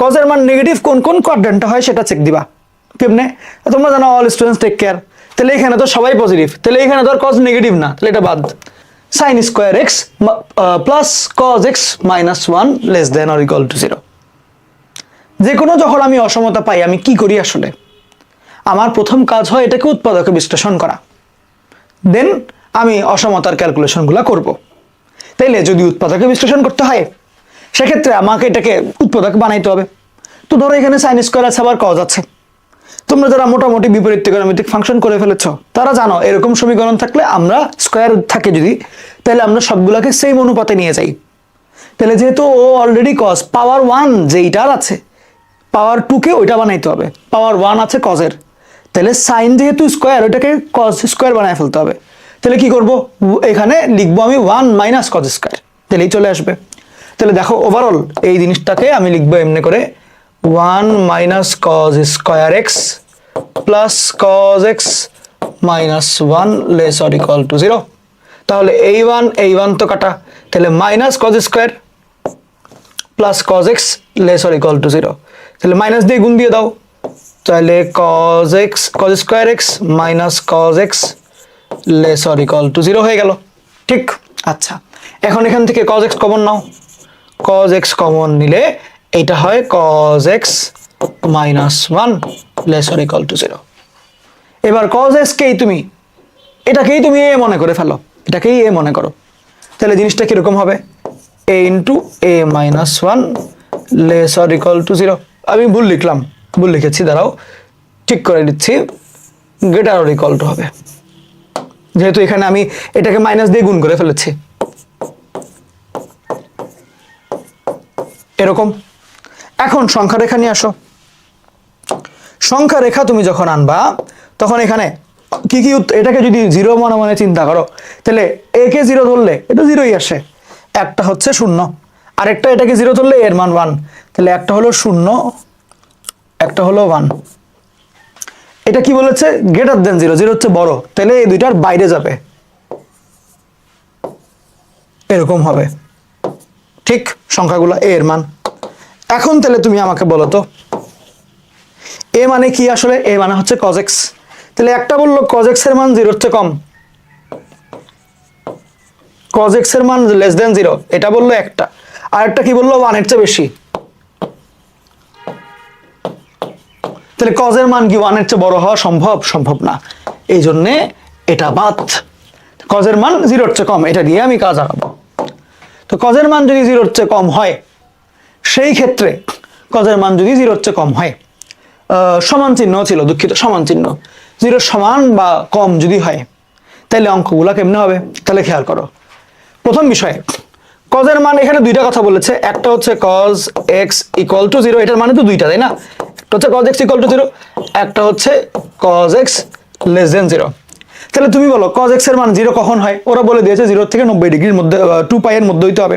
কজের মান নেগেটিভ কোন কোন কোয়াড্রেন্টে হয় সেটা চেক দিবা। কেমনে? তোমরা জানো অল স্টুডেন্টস টেক কেয়ার তাহলে এখানে তো সবাই পজিটিভ তাহলে এখানে তো কজ নেগেটিভ না, তাহলে এটা বাদ। Sine square x plus cos x minus one less than or equal to zero যে কোনো যখন আমি অসমতা পাই, আমি কি করি আসলে? আমার প্রথম কাজ হয় এটাকে উৎপাদকে বিশ্লেষণ করা। দেন আমি অসমতার ক্যালকুলেশনগুলো করব। তাইলে যদি উৎপাদকে বিশ্লেষণ করতে হয় সেক্ষেত্রে আমাকে এটাকে উৎপাদক বানাইতে হবে। তো ধরো এখানে সাইন স্কোয়ার আছে, আবার কজ আছে। তোমরা যারা মোটামুটি বিপরীত ত্রিকোণমিতিক ফাংশন করে ফেলেছ, তারা জানো এরকম সমীকরণ থাকলে আমরা স্কোয়ার থাকে যদি, তাহলে আমরা সবগুলোকে সেম অনুপাতে নিয়ে যাই। তাহলে যেহেতু ও অলরেডি কজ পাওয়ার ওয়ান যেইটার আছে পাওয়ার টুকে ওইটা বানাইতে হবে। পাওয়ার ওয়ান আছে কজের তাহলে সাইন যেহেতু স্কোয়ার ওইটাকে কজ স্কোয়ার বানায় ফেলতে হবে। তাহলে কি করব? এখানে লিখব আমি ওয়ান মাইনাস কজ স্কোয়ার তাহলেই চলে আসবে। তাহলে দেখো ওভারঅল এই জিনিসটাকে আমি লিখব এমনি করে one minus cos square x plus cos x minus one less or equal to zero তাহলে এই ওয়ান এই ওয়ান তো কাটা। তাহলে minus cos square plus cos x less or equal to zero তাহলে মাইনাস দিয়ে গুণ দিয়ে দাও। তাহলে cos x cos square x minus cos x less or equal to zero হয়ে গেল। ঠিক? আচ্ছা। এখন এখান থেকে কজ এক্স কমন নাও। কজ এক্স কমন নিলে এটা হয় cos x minus one less or equal to zero এবার কজ এক্সকেই তুমি? এটাকেই তুমি এ মনে করে ফেলো। এটাকেই এ মনে করো। তাহলে জিনিসটা কীরকম হবে? A into a minus one less or equal to zero আমি ভুল লিখলাম। ভুল লিখেছি, দাঁড়াও। ঠিক করে দিচ্ছি। গ্রেটার অর ইকুয়াল টু হবে। যেহেতু এখানে আমি এটাকে মাইনাস দিয়ে গুণ করে ফেলেছি। এরকম। এখন সংখ্যা রেখা নিয়ে আসো। সংখ্যা রেখা তুমি যখন আনবা, তখন এখানে কি কি এটাকে যদি জিরো মনে মনে চিন্তা করো, তাহলে এ কে জিরো ধরলে এটা জিরোই আসে। একটা হচ্ছে শূন্য। আরেকটা এটাকে জিরো ধরলে এর মান ওয়ান তাহলে একটা হলো শূন্য, একটা হলো ওয়ান এটা কি বলেছে? গ্রেটার দেন জিরো জিরো হচ্ছে বড়। তাহলে এই দুইটার বাইরে যাবে। এরকম হবে। ঠিক সংখ্যাগুলো এ এর মান। এখন তাহলে তুমি আমাকে বলো তো এ মানে কি আসলে? এ মানে হচ্ছে কজেক্স তাহলে একটা বলল কজেক্স এর মান জিরোর চেয়ে কম। কজেক্স এর মান লেস দেন জিরো এটা বলল একটা। আর একটা কি বলল? ওয়ানের চেয়ে বেশি। তাহলে কজের মান কি ওয়ানের চেয়ে বড় হওয়া সম্ভব? সম্ভব না। এই জন্যে এটা বাদ। কজের মান জিরোর চেয়ে কম, এটা দিয়ে আমি কাজ আগাবো। তো কজের মান যদি জিরোর চেয়ে কম হয়, সেই ক্ষেত্রে কজের মান যদি জিরোর চেয়ে কম হয় সমান চিহ্ন ছিল, দুঃখিত, সমান চিহ্ন। জিরো সমান বা কম যদি হয় তাহলে অঙ্কগুলো কেমনে হবে? তাহলে খেয়াল করো। প্রথম বিষয়ে কজের মান এখানে দুইটা কথা বলেছে, একটা হচ্ছে cos x equal to zero এটার মানে তো দুইটা, তাই না? একটা হচ্ছে cos x equal to zero একটা হচ্ছে cos x less than zero তাহলে তুমি বলো কজ এক্সের মান জিরো কখন হয়? ওরা বলে দিয়েছে জিরো থেকে নব্বই ডিগ্রির মধ্যে টু পাই এর মধ্যে হইতে হবে।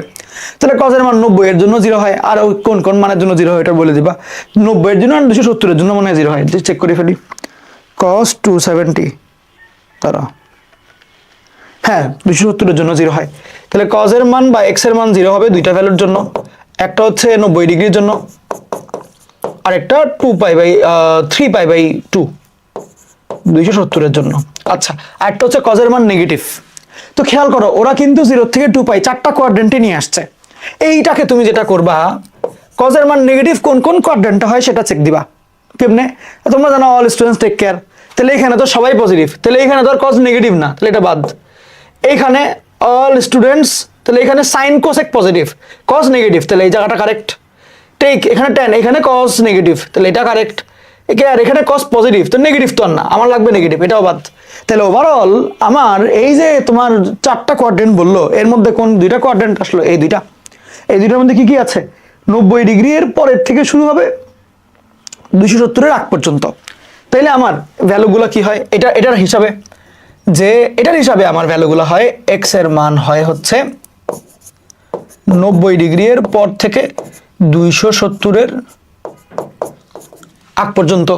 তাহলে কজের মান নব্বই এর জন্য জিরো হয়, আর ওই কোন কোন মানের জন্য জিরো হয় এটা বলে দিবা। নব্বই এর জন্য আর দুশো সত্তরের জন্য মনে হয় জিরো হয় চেক করে ফেলি। কজ টু সেভেন্টি তারা হ্যাঁ দুশো সত্তরের জন্য জিরো হয়। তাহলে কজের মান বা এক্সের মান জিরো হবে দুইটা ভ্যালুর জন্য। একটা হচ্ছে নব্বই ডিগ্রির জন্য, আরেকটা two pi by three pi by two দুইশো সত্তরের জন্য। আচ্ছা আরেকটা হচ্ছে কজের মান নেগেটিভ তো খেয়াল করো, ওরা কিন্তু জিরো থেকে টু পাই, চারটা কোয়াড্রেন্টে নিয়ে আসছে। এইটাকে তুমি যেটা করবা কজের মান নেগেটিভ কোন কোন কোয়াড্রেন্টে হয় সেটা চেক দিবা। কেমনে? তোমরা জানো অল স্টুডেন্টস টেক কেয়ার তাহলে এখানে তো সবাই পজিটিভ তাহলে এখানে তো আর কজ নেগেটিভ না, তাহলে এটা বাদ। এইখানে অল স্টুডেন্টস তাহলে এখানে sine cosec positive cos negative তাহলে এই জায়গাটা কারেক্ট টেক এখানে টেন এখানে কজ নেগেটিভ তাহলে এটা কারেক্ট আর এখানে কজ পজিটিভ তো নেগেটিভ তো না, আমার লাগবে নেগেটিভ এটাও বাদ। তাহলে ওভারঅল আমার এই যে তোমার চারটা কোয়াড্রেন্ট বলল, এর মধ্যে কোন দুইটা কোয়াড্রেন্ট আসলো? এই দুইটা। এই দুইটার মধ্যে কি কি আছে? নব্বই ডিগ্রি এর পরের থেকে শুরু হবে দুইশো সত্তরের আগ পর্যন্ত। তাইলে আমার ভ্যালুগুলো কি হয়? এটা, এটার হিসাবে। যে এটার হিসাবে আমার ভ্যালুগুলো হয় এক্সের মান হয় হচ্ছে নব্বই ডিগ্রি এর পর থেকে দুইশো সত্তরের আগ পর্যন্ত।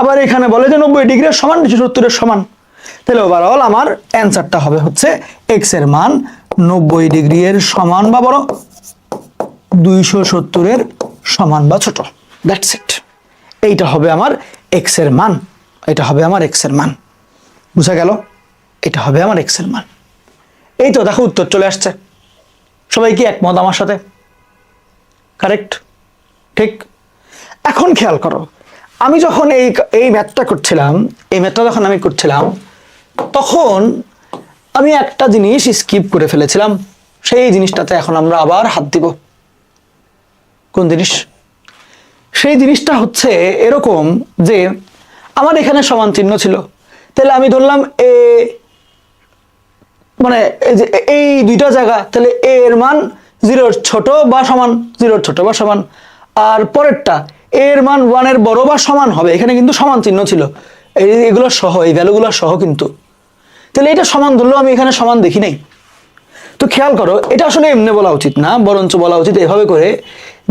আবার এখানে বলে যে নব্বই ডিগ্রির সমান দুশো সত্তরের সমান। তাহলে ওভারঅল আমার অ্যান্সারটা হবে হচ্ছে এক্সের মান নব্বই ডিগ্রি এর সমান বা বড় দুইশো সত্তরের সমান বা ছোট। দ্যাটস ইট এইটা হবে আমার এক্সের মান। এটা হবে আমার এক্সের মান। বুঝা গেল? এটা হবে আমার এক্সের মান। এই তো দেখো উত্তর চলে আসছে। সবাই কি একমত আমার সাথে? কারেক্ট ঠিক? এখন খেয়াল করো। আমি যখন এই এই ম্যাথটা করছিলাম, এই ম্যাথটা যখন আমি করছিলাম, তখন আমি একটা জিনিস স্কিপ করে ফেলেছিলাম। সেই জিনিসটাতে এখন আমরা আবার হাত দিব। কোন জিনিস? সেই জিনিসটা হচ্ছে এরকম যে আমার এখানে সমান চিহ্ন ছিল। তাহলে আমি ধরলাম এ মানে এই দুইটা জায়গা, তাহলে এর মান জিরোর ছোট বা সমান, জিরোর ছোট বা সমান। আর পরেরটা এর মান ওয়ানের বড় বা সমান হবে? এখানে কিন্তু সমান চিহ্ন ছিল। এই এগুলো সহ, এই ভ্যালুগুলো সহ কিন্তু। তাহলে এটা সমান ধরলেও আমি এখানে সমান দেখি নাই। তো খেয়াল করো, এটা আসলে এমনি বলা উচিত না, বরঞ্চ বলা উচিত এভাবে করে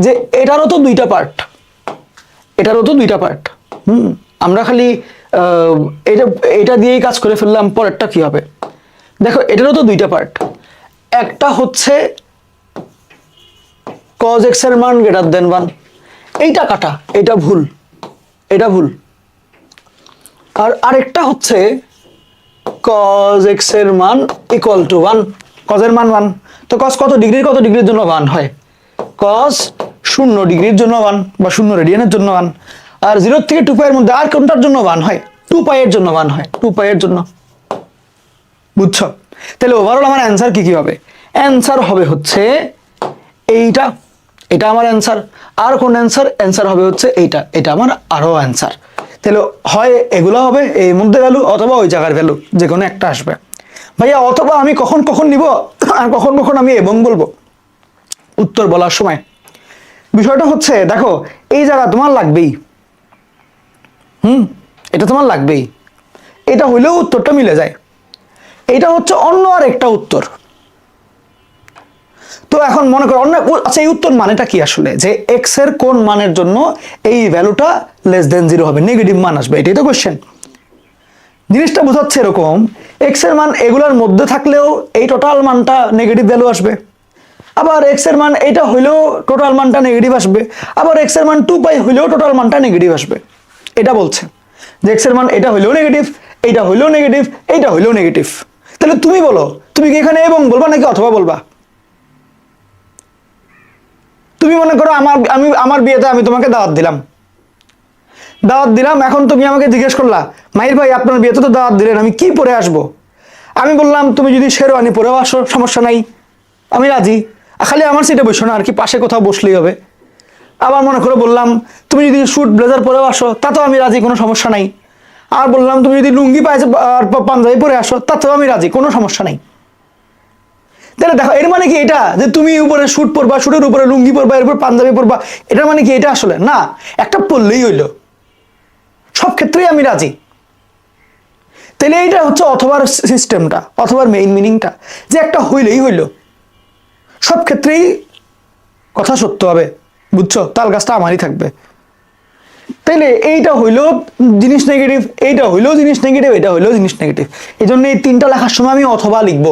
যে এটারও তো দুইটা পার্ট এটারও তো দুইটা পার্ট হুম, আমরা খালি এটা এটা দিয়েই কাজ করে ফেললাম, পরেরটা কি হবে? দেখো, এটারও তো দুইটা পার্ট একটা হচ্ছে কজ এক্সের মান গ্রেটার দেন ওয়ান এইটা কাটা এটা ভুল এটা ভুল। আর আরেকটা হচ্ছে কজ এক্সের মান ইকুয়াল টু ওয়ান কজের মান ওয়ান তো কজ কত ডিগ্রির কত ডিগ্রির জন্য ওয়ান হয়? কজ শূন্য ডিগ্রির জন্য ওয়ান বা শূন্য রেডিয়ানের জন্য ওয়ান আর জিরো থেকে টু পাইয়ের মধ্যে আর কোনটার জন্য ওয়ান হয়? টু পাইয়ের জন্য ওয়ান হয় টু পাইয়ের জন্য। বুঝছ? তাহলে ওভারঅল আমার অ্যান্সার কি কি হবে? অ্যান্সার হবে হচ্ছে এইটা। এটা আমার অ্যান্সার আর কোন অ্যান্সার অ্যান্সার হবে হচ্ছে এইটা। এটা আমার আরও অ্যান্সার তাহলে হয় এগুলো হবে এই মধ্যে ভ্যালু অথবা ওই জায়গার ভ্যালু যে কোনো একটা আসবে। ভাইয়া, অথবা আমি কখন কখন নিব? আর কখন কখন আমি এবং বলব? উত্তর বলার সময়। বিষয়টা হচ্ছে, দেখো, এই জায়গা তোমার লাগবেই। হুম? এটা তোমার লাগবেই। এটা হইলেও উত্তরটা মিলে যায়। এটা হচ্ছে অন্য আর একটা উত্তর। তো এখন মনে করো অন্য আচ্ছা এই উত্তর মানেটা কি আসলে? যে এক্সের কোন মানের জন্য এই ভ্যালুটা লেস দেন জিরো হবে? নেগেটিভ মান আসবে, এটাই তো কোশ্চেন জিনিসটা বোঝাচ্ছে এরকম এক্সের মান এগুলোর মধ্যে থাকলেও এই টোটাল মানটা নেগেটিভ ভ্যালু আসবে। আবার এক্সের মান এইটা হইলেও টোটাল মানটা নেগেটিভ আসবে। আবার এক্সের মান টু পাই হইলেও টোটাল মানটা নেগেটিভ আসবে। এটা বলছে। যে এক্সের মান এটা হইলেও নেগেটিভ এইটা হইলেও নেগেটিভ এইটা হইলেও নেগেটিভ তাহলে তুমি বলো, তুমি কি এখানে এবং বলবা নাকি অথবা বলবা? তুমি মনে করো আমার, আমি, আমার বিয়েতে আমি তোমাকে দাওয়াত দিলাম। দাওয়াত দিলাম, এখন তুমি আমাকে জিজ্ঞেস করলা, মাহির ভাই, আপনার বিয়েতে তো দাওয়াত দিলেন, আমি কি পরে আসব? আমি বললাম, তুমি যদি শেরওয়ানি পরেও আসো, সমস্যা নাই। আমি রাজি। খালি আমার সিটে বসো না, আর কি পাশে কোথাও বসলেই হবে। আবার মনে করে বললাম, তুমি যদি স্যুট ব্লেজার পরেও আসো, তাতেও আমি রাজি, কোনো সমস্যা নাই। আর বললাম, তুমি যদি লুঙ্গি পাইছে আর পাঞ্জাবি পরে আসো, তাতেও আমি রাজি, কোনো সমস্যা নাই। তাহলে দেখো, এর মানে কি এটা? যে তুমি উপরে শুট পরবা শুটের উপরে লুঙ্গি পরবা, এর উপর পাঞ্জাবি পরবা, এটার মানে কি এটা আসলে? না, একটা পরলেই হইল। সব ক্ষেত্রেই আমি রাজি। তাহলে এইটা হচ্ছে অথবার সিস্টেমটা অথবার মেইন মিনিংটা যে একটা হইলেই হইল। সব ক্ষেত্রেই কথা সত্য হবে, বুঝছ? তাল গাছটা আমারই থাকবে। তাইলে এইটা হইল জিনিস নেগেটিভ এইটা হইলেও জিনিস নেগেটিভ এটা হইলেও জিনিস নেগেটিভ এই জন্য এই তিনটা লেখার সময় আমি অথবা লিখব।